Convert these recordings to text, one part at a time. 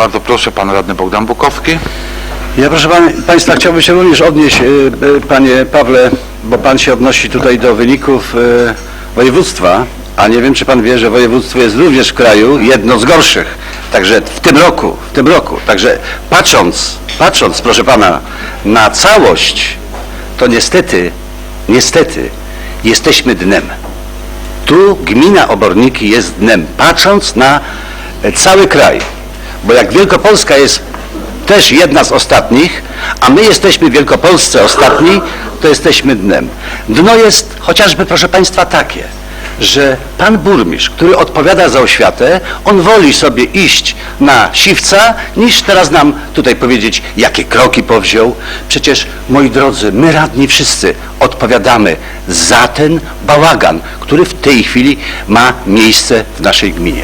Bardzo proszę, pan radny Bogdan Bukowski. Ja proszę pan, Państwa chciałbym się również odnieść, e, e, Panie Pawle, bo Pan się odnosi tutaj do wyników e, województwa, a nie wiem czy Pan wie, że województwo jest również w kraju jedno z gorszych. Także w tym roku, w tym roku. Także patrząc, patrząc proszę Pana na całość, to niestety, niestety jesteśmy dnem. Tu gmina Oborniki jest dnem, patrząc na cały kraj. Bo jak Wielkopolska jest też jedna z ostatnich, a my jesteśmy w Wielkopolsce ostatni, to jesteśmy dnem. Dno jest chociażby, proszę Państwa, takie, że pan burmistrz, który odpowiada za oświatę, on woli sobie iść na siwca, niż teraz nam tutaj powiedzieć, jakie kroki powziął. Przecież, moi drodzy, my radni wszyscy odpowiadamy za ten bałagan, który w tej chwili ma miejsce w naszej gminie.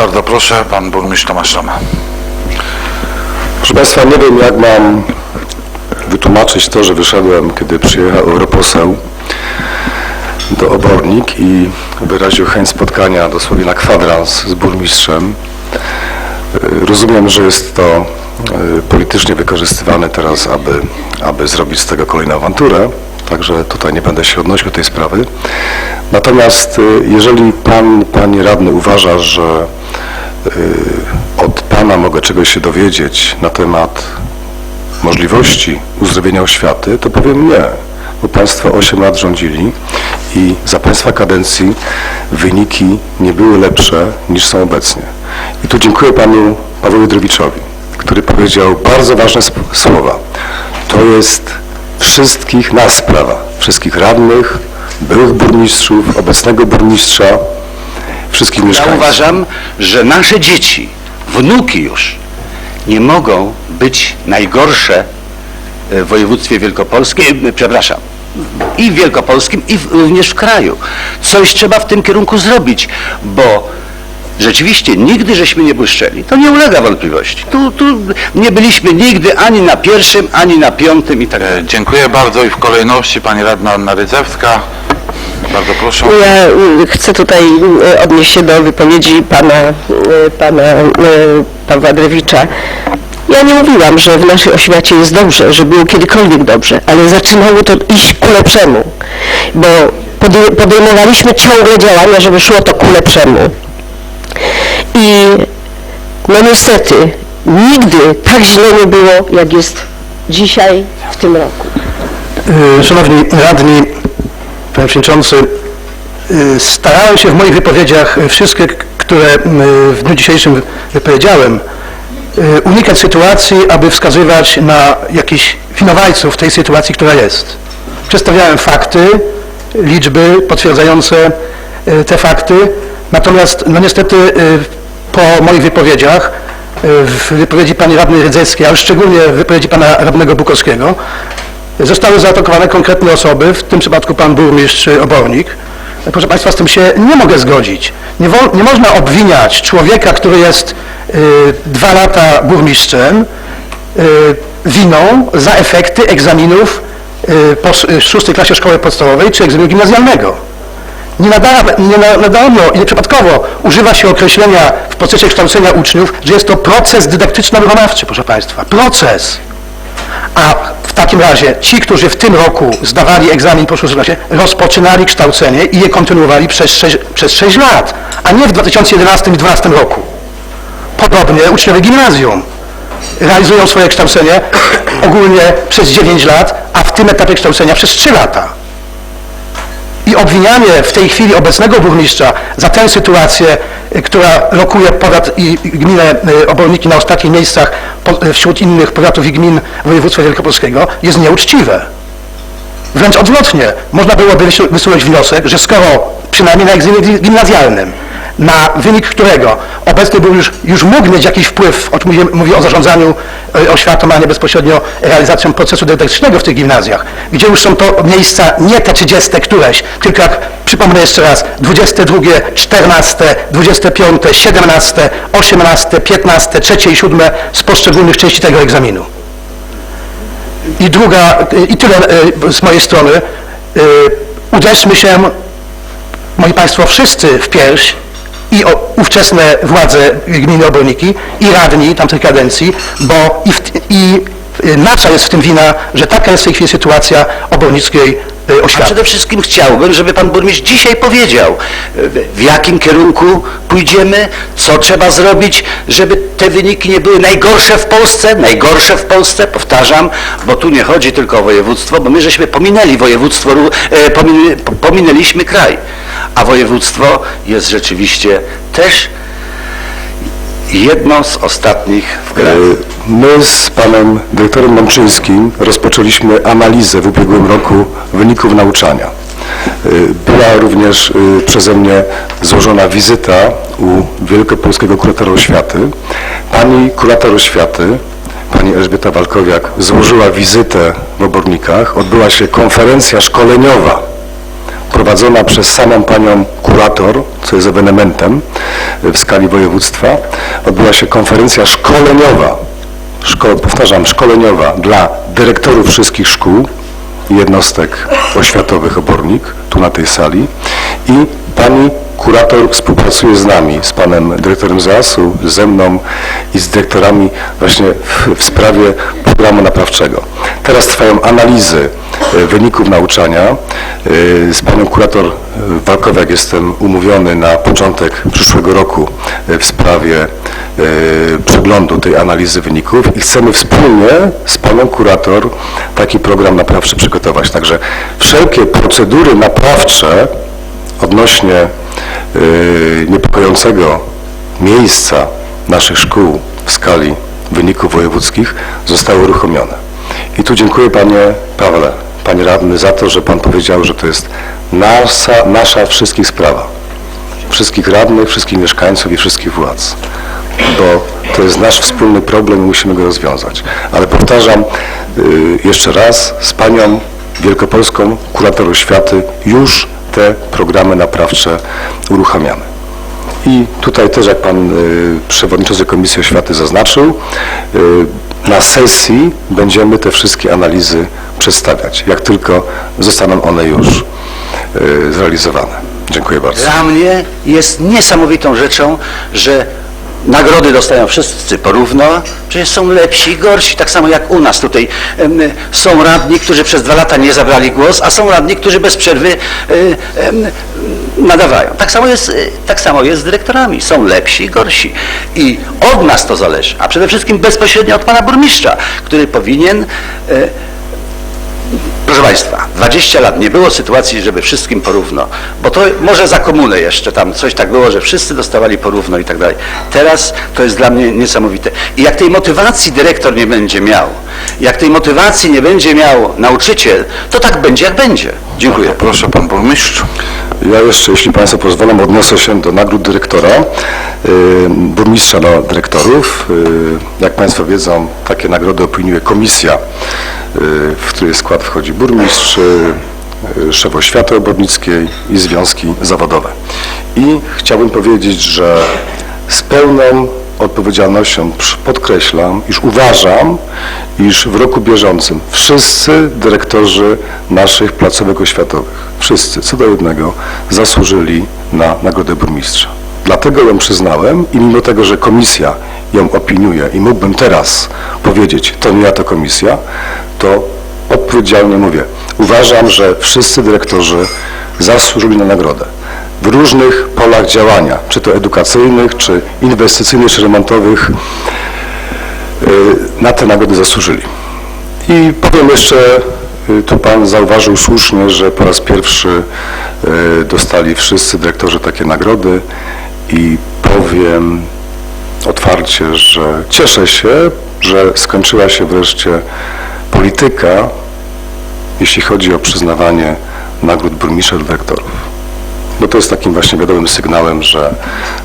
Bardzo proszę, pan burmistrz Tomasz Roma. Proszę Państwa, nie wiem jak mam wytłumaczyć to, że wyszedłem, kiedy przyjechał europoseł do Obornik i wyraził chęć spotkania dosłownie na kwadrans z burmistrzem. Rozumiem, że jest to y, politycznie wykorzystywane teraz, aby, aby zrobić z tego kolejną awanturę, także tutaj nie będę się odnosił do tej sprawy. Natomiast y, jeżeli Pan, Panie Radny uważa, że od Pana mogę czegoś się dowiedzieć na temat możliwości uzdrowienia oświaty, to powiem nie, bo Państwo 8 lat rządzili i za Państwa kadencji wyniki nie były lepsze niż są obecnie. I tu dziękuję Panu Pawłowi Drowiczowi, który powiedział bardzo ważne słowa. To jest wszystkich nas sprawa, wszystkich radnych, byłych burmistrzów, obecnego burmistrza, wszystkich Ja mieszkańców. uważam, że nasze dzieci, wnuki już, nie mogą być najgorsze e, w województwie wielkopolskim, e, przepraszam, i w wielkopolskim, i w, również w kraju. Coś trzeba w tym kierunku zrobić, bo rzeczywiście nigdy żeśmy nie błyszczeli. To nie ulega wątpliwości. Tu, tu nie byliśmy nigdy ani na pierwszym, ani na piątym i tak dalej. E, Dziękuję bardzo i w kolejności pani radna Anna Rydzewska. Bardzo proszę. Ja y, chcę tutaj y, odnieść się do wypowiedzi pana, y, pana Pawła Drewicza. Ja nie mówiłam, że w naszej oświacie jest dobrze, że było kiedykolwiek dobrze, ale zaczynało to iść ku lepszemu, bo podej- podejmowaliśmy ciągle działania, żeby szło to ku lepszemu. I no niestety nigdy tak źle nie było, jak jest dzisiaj w tym roku. Szanowni radni, panie przewodniczący, y, starałem się w moich wypowiedziach y, wszystkie, które y, w dniu dzisiejszym wypowiedziałem, unikać sytuacji, aby wskazywać na jakichś winowajców tej sytuacji, która jest. Przedstawiałem fakty, liczby potwierdzające te fakty, natomiast no niestety po moich wypowiedziach, w wypowiedzi pani radnej Rydzeckiej, ale szczególnie w wypowiedzi pana radnego Bukowskiego, Zostały zaatakowane konkretne osoby, w tym przypadku pan burmistrz Obornik. Proszę Państwa, z tym się nie mogę zgodzić. Nie, nie można obwiniać człowieka, który jest y, dwa lata burmistrzem, y, winą za efekty egzaminów y, po y, szóstej klasie szkoły podstawowej czy egzaminu gimnazjalnego. Nie, nada, nie na- nadawno i nieprzypadkowo używa się określenia w procesie kształcenia uczniów, że jest to proces dydaktyczno-wychowawczy, proszę Państwa. Proces. Takim razie ci, którzy w tym roku zdawali egzamin po szóstej rozpoczynali kształcenie i je kontynuowali przez 6, przez 6 lat, a nie w 2011 i 2012 roku. Podobnie uczniowie gimnazjum realizują swoje kształcenie ogólnie przez 9 lat, a w tym etapie kształcenia przez 3 lata. I obwinianie w tej chwili obecnego burmistrza za tę sytuację, która lokuje powiat i gminę y, Oborniki na ostatnich miejscach y, wśród innych powiatów i gmin województwa wielkopolskiego, jest nieuczciwe. Wręcz odwrotnie, można byłoby wysu- wysunąć wniosek, że skoro przynajmniej na egzaminie gi- gimnazjalnym, na wynik którego obecny był już, już mógł mieć jakiś wpływ, mówię, mówię o zarządzaniu y, oświatą, a nie bezpośrednio realizacją procesu dydaktycznego w tych gimnazjach, gdzie już są to miejsca nie te 30 któreś, tylko jak przypomnę jeszcze raz, 22, 14, 25, 17, 18, 15, 3 i 7 z poszczególnych części tego egzaminu. I druga, i tyle e, z mojej strony. E, Uderzmy się, moi Państwo, wszyscy w pierś i o, ówczesne władze gminy Oborniki, i radni tamtej kadencji, bo i, w, i y, nasza jest w tym wina, że taka jest w tej chwili sytuacja obornickiej y, A oświaty. przede wszystkim chciałbym, żeby pan burmistrz dzisiaj powiedział, w- jakim kierunku pójdziemy, co trzeba zrobić, żeby te wyniki nie były najgorsze w Polsce, najgorsze w Polsce, powtarzam, bo tu nie chodzi tylko o województwo, bo my żeśmy pominęli województwo, e, pomin- pominęliśmy kraj, a województwo jest rzeczywiście też jedno z ostatnich w kraju. My z panem dyrektorem Mączyńskim rozpoczęliśmy analizę w ubiegłym roku wyników nauczania. Y, Była również y, przeze mnie złożona wizyta u Wielkopolskiego Kuratora Oświaty. Pani Kurator Oświaty, pani Elżbieta Walkowiak, złożyła wizytę w Obornikach. Odbyła się konferencja szkoleniowa prowadzona przez samą panią kurator, co jest ewenementem w skali województwa, odbyła się konferencja szkoleniowa, szko, powtarzam, szkoleniowa dla dyrektorów wszystkich szkół jednostek oświatowych Obornik, tu na tej sali. I pani kurator współpracuje z nami, z panem dyrektorem ZAS-u, ze mną i z dyrektorami właśnie w, w sprawie programu naprawczego. Teraz trwają analizy e, wyników nauczania. E, Z panią kurator Walkowiak jestem umówiony na początek przyszłego roku e, w sprawie przeglądu tej analizy wyników i chcemy wspólnie z panią kurator taki program naprawczy przygotować. Także wszelkie procedury naprawcze odnośnie niepokojącego miejsca naszych szkół w skali wyników wojewódzkich zostały uruchomione. I tu dziękuję panie Pawle, panie radny za to, że pan powiedział, że to jest nasza, nasza wszystkich sprawa. Wszystkich radnych, wszystkich mieszkańców i wszystkich władz. Bo to jest nasz wspólny problem i musimy go rozwiązać. Ale powtarzam y, jeszcze raz, z panią Wielkopolską Kurator Oświaty już te programy naprawcze uruchamiamy. I tutaj też, jak pan y, przewodniczący Komisji Oświaty zaznaczył, y, na sesji będziemy te wszystkie analizy przedstawiać, jak tylko zostaną one już y, zrealizowane. Dziękuję bardzo. Dla mnie jest niesamowitą rzeczą, że nagrody dostają wszyscy porówno, przecież są lepsi i gorsi, tak samo jak u nas tutaj. Są radni, którzy przez dwa lata nie zabrali głos, a są radni, którzy bez przerwy e, nadawają. Tak samo jest, e, tak samo jest z dyrektorami. Są lepsi i gorsi. I od nas to zależy, a przede wszystkim bezpośrednio od pana burmistrza, który powinien e, Proszę Państwa, 20 lat nie było sytuacji, żeby wszystkim porówno, bo to może za komunę jeszcze tam coś tak było, że wszyscy dostawali porówno i tak dalej. Teraz to jest dla mnie niesamowite. I jak tej motywacji dyrektor nie będzie miał, jak tej motywacji nie będzie miał nauczyciel, to tak będzie jak będzie. Dziękuję. Proszę pan burmistrz. Ja jeszcze, jeśli Państwo pozwolą, odniosę się do nagród dyrektora, y, burmistrza dla dyrektorów. Y, Jak Państwo wiedzą, takie nagrody opiniuje komisja, y, w której skład wchodzi burmistrz, szef oświaty obrodnickiej i związki zawodowe. I chciałbym powiedzieć, że z pełną odpowiedzialnością podkreślam, iż uważam, iż w roku bieżącym wszyscy dyrektorzy naszych placówek oświatowych, wszyscy co do jednego zasłużyli na nagrodę burmistrza. Dlatego ją przyznałem i mimo tego, że komisja ją opiniuje i mógłbym teraz powiedzieć, to nie ja, to komisja, to odpowiedzialnie mówię. Uważam, że wszyscy dyrektorzy zasłużyli na nagrodę w różnych polach działania, czy to edukacyjnych, czy inwestycyjnych, czy remontowych, y, na te nagrody zasłużyli. I powiem jeszcze, y, tu Pan zauważył słusznie, że po raz pierwszy y, dostali wszyscy dyrektorzy takie nagrody i powiem otwarcie, że cieszę się, że skończyła się wreszcie polityka, jeśli chodzi o przyznawanie nagród burmistrza dyrektorów bo to jest takim właśnie wiadomym sygnałem, że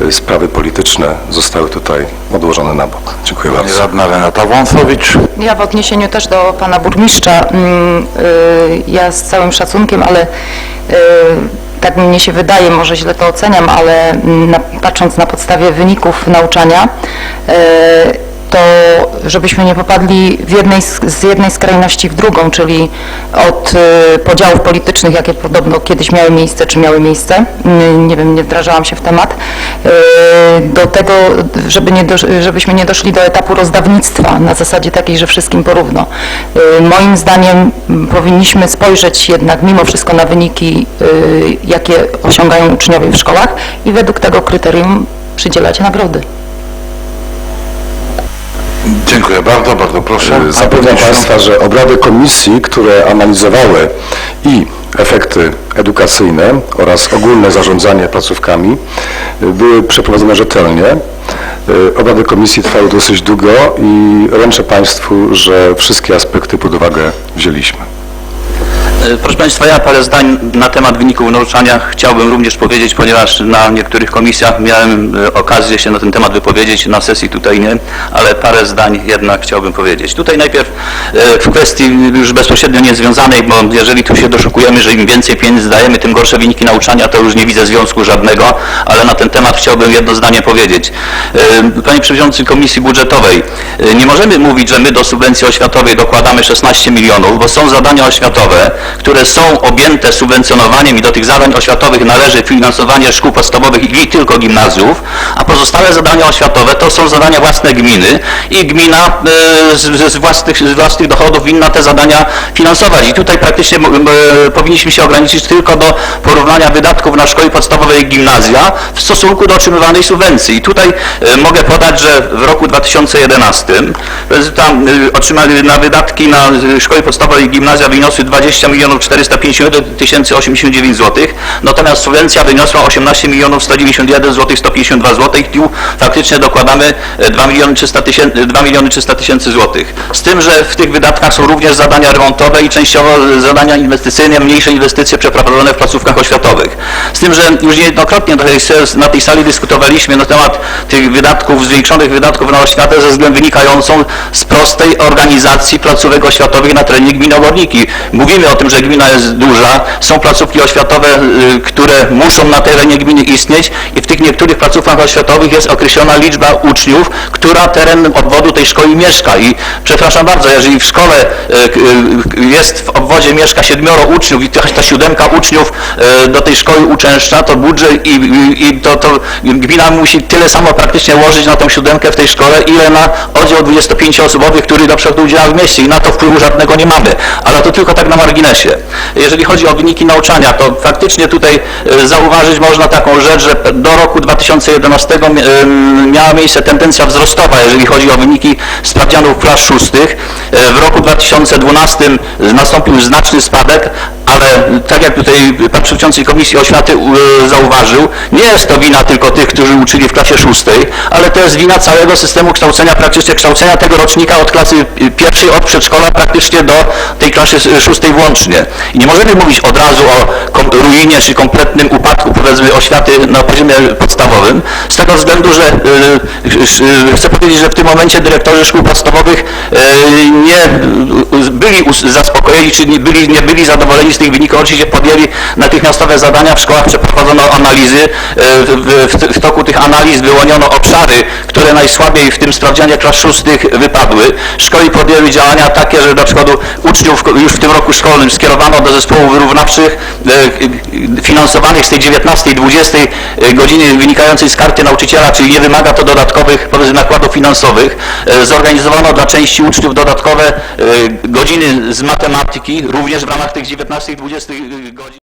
y, sprawy polityczne zostały tutaj odłożone na bok. Dziękuję Pani bardzo. radna Renata Wąsowicz. Ja w odniesieniu też do pana burmistrza, mm, y, ja z całym szacunkiem, ale y, tak mnie się wydaje, może źle to oceniam, ale mm, na, patrząc na podstawie wyników nauczania, to żebyśmy nie popadli jednej, z jednej skrajności w drugą, czyli od y, podziałów politycznych, jakie podobno kiedyś miały miejsce, czy miały miejsce, y, nie wiem, nie wdrażałam się w temat, y, do tego, żeby nie żebyśmy nie doszli do etapu rozdawnictwa na zasadzie takiej, że wszystkim porówno. Y, Moim zdaniem m, powinniśmy spojrzeć jednak mimo wszystko na wyniki, jakie osiągają uczniowie w szkołach i według tego kryterium przydzielać nagrody. Dziękuję bardzo, bardzo proszę. Zapewniam Państwa, że obrady komisji, które analizowały i efekty edukacyjne oraz ogólne zarządzanie placówkami y, były przeprowadzone rzetelnie. Y, Obrady komisji trwały dosyć długo i ręczę Państwu, że wszystkie aspekty pod uwagę wzięliśmy. Proszę Państwa, ja parę zdań na temat wyników nauczania chciałbym również powiedzieć, ponieważ na niektórych komisjach miałem e, okazję się na ten temat wypowiedzieć, na sesji tutaj nie, ale parę zdań jednak chciałbym powiedzieć. Tutaj najpierw e, w kwestii już bezpośrednio niezwiązanej, bo jeżeli tu się doszukujemy, że im więcej pieniędzy dajemy, tym gorsze wyniki nauczania, to już nie widzę związku żadnego, ale na ten temat chciałbym jedno zdanie powiedzieć. E, Panie Przewodniczący Komisji Budżetowej, nie możemy mówić, że my do subwencji oświatowej dokładamy 16 milionów, bo są zadania oświatowe, które są objęte subwencjonowaniem i do tych zadań oświatowych należy finansowanie szkół podstawowych i tylko gimnazjów, a pozostałe zadania oświatowe to są zadania własne gminy i gmina e, z, z, własnych, z własnych dochodów winna te zadania finansować. I tutaj praktycznie e, powinniśmy się ograniczyć tylko do porównania wydatków na szkoły podstawowe i gimnazja w stosunku do otrzymywanej subwencji. I tutaj e, mogę podać, że w roku 2011 e, tam otrzymali na wydatki na szkoły podstawowe i gimnazja wyniosły 20 milionów 451 tysięcy 89 zł, natomiast subwencja wyniosła 18 milionów 191 zł 152 zł i faktycznie dokładamy e, 2 miliony 300 tysięcy 2 miliony 300 tysięcy złotych. Z tym, że w tych wydatkach są również zadania remontowe i częściowo zadania inwestycyjne, mniejsze inwestycje przeprowadzone w placówkach oświatowych. Z tym, że już niejednokrotnie na tej sali dyskutowaliśmy na temat tych wydatków, zwiększonych wydatków na oświatę ze względu wynikającą z prostej organizacji placówek oświatowych na terenie gminy Oborniki. Mówimy o tym, że gmina jest duża, są placówki oświatowe, y, które muszą na terenie gminy istnieć i w tych niektórych placówkach oświatowych jest określona liczba uczniów, która teren obwodu tej szkoły mieszka i przepraszam bardzo, jeżeli w szkole y, y, jest w obwodzie mieszka siedmioro uczniów i ta, siódemka uczniów do tej szkoły uczęszcza, to budżet i, i to, to gmina musi tyle samo praktycznie łożyć na tą siódemkę w tej szkole, ile na oddział 25-osobowy, który na przykład udziela w mieście i na to wpływu żadnego nie mamy. Ale to tylko tak na marginesie. Jeżeli chodzi o wyniki nauczania, to faktycznie tutaj e, zauważyć można taką rzecz, że do roku 2011 mi- em, miała miejsce tendencja wzrostowa, jeżeli chodzi o wyniki sprawdzianów klas szóstych. E, W roku 2012 nastąpił znaczny spadek, ale tak jak tutaj Pan Przewodniczący Komisji Oświaty zauważył, nie jest to wina tylko tych, którzy uczyli w klasie szóstej, ale to jest wina całego systemu kształcenia, praktycznie kształcenia tego rocznika od klasy e, pierwszej, od przedszkola praktycznie do tej klasy szóstej włącznie. I nie możemy mówić od razu o ruinie czy kompletnym upadku powiedzmy oświaty na poziomie podstawowym, z tego względu, że sz- e, chcę powiedzieć, że w tym momencie dyrektorzy szkół podstawowych nie byli zaspokojeni, czy nie byli, nie byli zadowoleni z tych wyników, oczywiście podjęli natychmiastowe zadania, w szkołach przeprowadzono analizy, e, w, w, w toku tych analiz wyłoniono obszary, które najsłabiej w tym sprawdzianie klas szóstych wypadły. Szkoły podjęły działania takie, że na przykład uczniów już w tym roku szkolnym skierowano do zespołów wyrównawczych e, finansowanych z tej 19 i 20 godziny wynikającej z karty nauczyciela, czyli nie wymaga to dodatkowych powiedzmy nakładów finansowych. E, Zorganizowano dla części uczniów dodatkowe e, godziny z matematyki, również w ramach tych 19 i 20 godzin.